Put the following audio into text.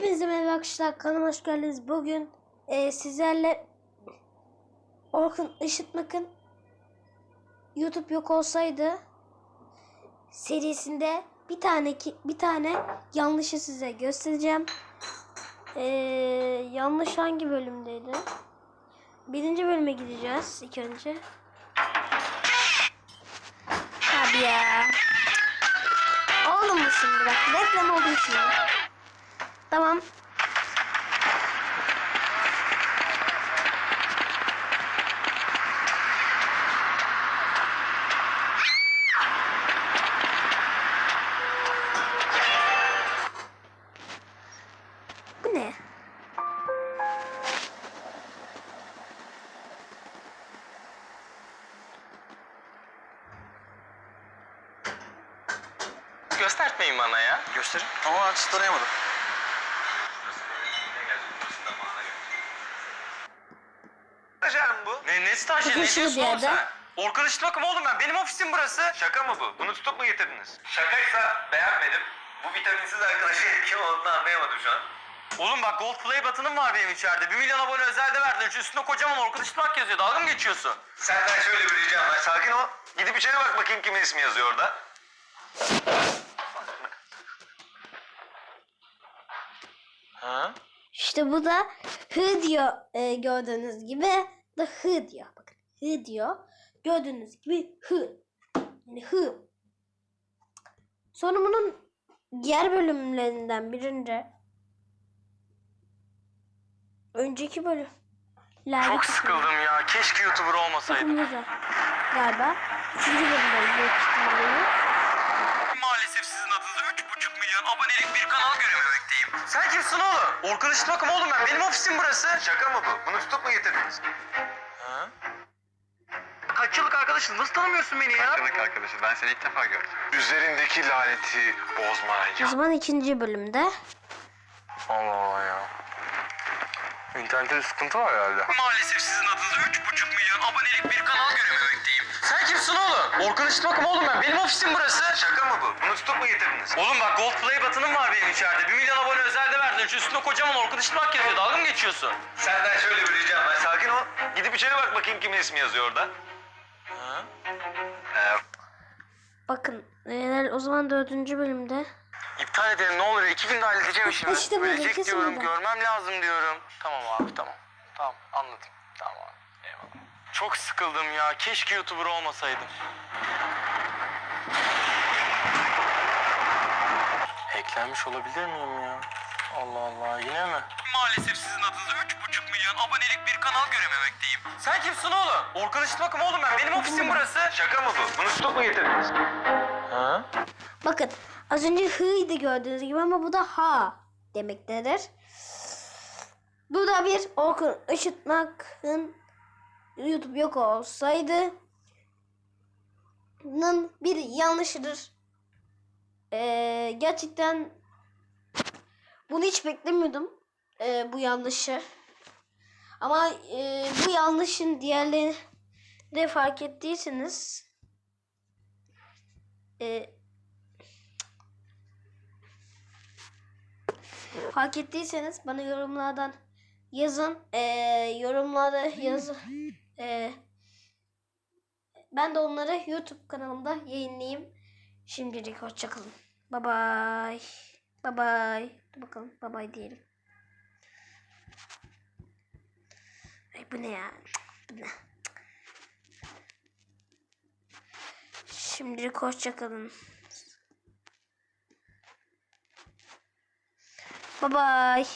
Hepinize merhaba arkadaşlar kanalıma hoş geldiniz. Bugün e, sizlerle Orkun Işıtmak'ın YouTube yok olsaydı serisinde bir tane ki bir tane yanlışı size göstereceğim. E, yanlış hangi bölümdeydi? Birinci bölüme gideceğiz ilk önce. Abi ya. Oldu mu şimdi bak reklam oldu şimdi. Tamam. Bu ne? Göstertmeyin bana ya. Gösterin. Ama ben bu? Ne, ne stajyeri? Ne Ofisli bir diyorsun oğlum yerde. sen? Orkun Işıtmak'ım oğlum ben. Benim ofisim burası. Şaka mı bu? Bunu tutup mu getirdiniz? Şakaysa beğenmedim. Bu vitaminsiz arkadaşın kim olduğunu anlayamadım şu an. Oğlum bak Gold Play batınım var benim içeride. 1 milyon abone özelde verdin. Şu üstüne kocaman Orkun Işıtmak yazıyor. Dalga mı geçiyorsun? Senden şöyle bir ricam var. Sakin ol. Gidip içeri bak bakayım kimin ismi yazıyor orada. Ha? İşte bu da hı diyor e, gördüğünüz gibi da hı diyor. Bakın hı diyor. Gördüğünüz gibi hı. Yani hı. Sonra bunun diğer bölümlerinden birinde önceki bölüm. Çok sıkıldım ya. Keşke YouTuber olmasaydım. Burada. Galiba. Üçüncü bölümde büyük ihtimalle. Maalesef sizin adınıza 3,5 milyon abonelik bir kanal görememekteyim. Sen kimsin oğlum? Orkun Işıtmak'ım oğlum ben. Benim ofisim burası. Şaka mı bu? Bunu tutup mu getirdiniz? Ha? Kaç yıllık arkadaşız? Nasıl tanımıyorsun beni ya? Yıllık arkadaşım. Ben seni ilk defa gördüm. Üzerindeki laneti O bozmayacağım. zaman ikinci bölümde. Allah Allah ya. İnternette bir sıkıntı var herhalde. Maalesef sizin adınıza 3,5 milyon abonelik bir kanal görememekteyim. Sen kimsin oğlum? Orkun Işıtmak'ım oğlum ben. Benim ofisim burası. Şaka mı bu? Bunu tutup mu getirdiniz? Oğlum bak Gold Play batınım var benim içeride. 1 milyon abone özelde verdin. Şu üstüne kocaman Orkun Işıtmak yazıyor. Dalga mı geçiyorsun? Senden şöyle bir ricam var. Sakin ol. Gidip içeri bak bakayım kimin ismi yazıyor orada. Ha? Ee, Bakın eğer o zaman dördüncü bölümde. İptal edelim ne olur. İki günde halledeceğim işimi. İşte böyle, Ölecek kesin diyorum. Görmem lazım diyorum. Tamam abi tamam. Tamam anladım. Tamam abi. Eyvallah. Çok sıkıldım ya. Keşke YouTuber olmasaydım. Hacklenmiş olabilir miyim ya? Allah Allah yine mi? Maalesef sizin adınıza 3,5 milyon abonelik bir kanal görememekteyim. Sen kimsin oğlum? Orkun Işıtmak'ım oğlum ben. Benim ofisim burası. Şaka mı bu? Bunu tutup mu getirdiniz? Ha? Bakın az önce hıydı gördüğünüz gibi ama bu da ha demektedir. Bu da bir Orkun Işıtmak'ın YouTube yok olsaydı nın bir yanlışıdır. Ee, gerçekten bunu hiç beklemiyordum. Ee, bu yanlışı. Ama e, bu yanlışın diğerlerini de fark ettiyseniz e, Fark ettiyseniz bana yorumlardan yazın. Ee, yorumlarda yazın. Ee, ben de onları YouTube kanalımda yayınlayayım. Şimdilik hoşçakalın. Bye bye. Bye bye. Dur bakalım. Bye bye diyelim. Ay bu ne ya? Bu ne? Şimdilik hoşçakalın. Bye bye.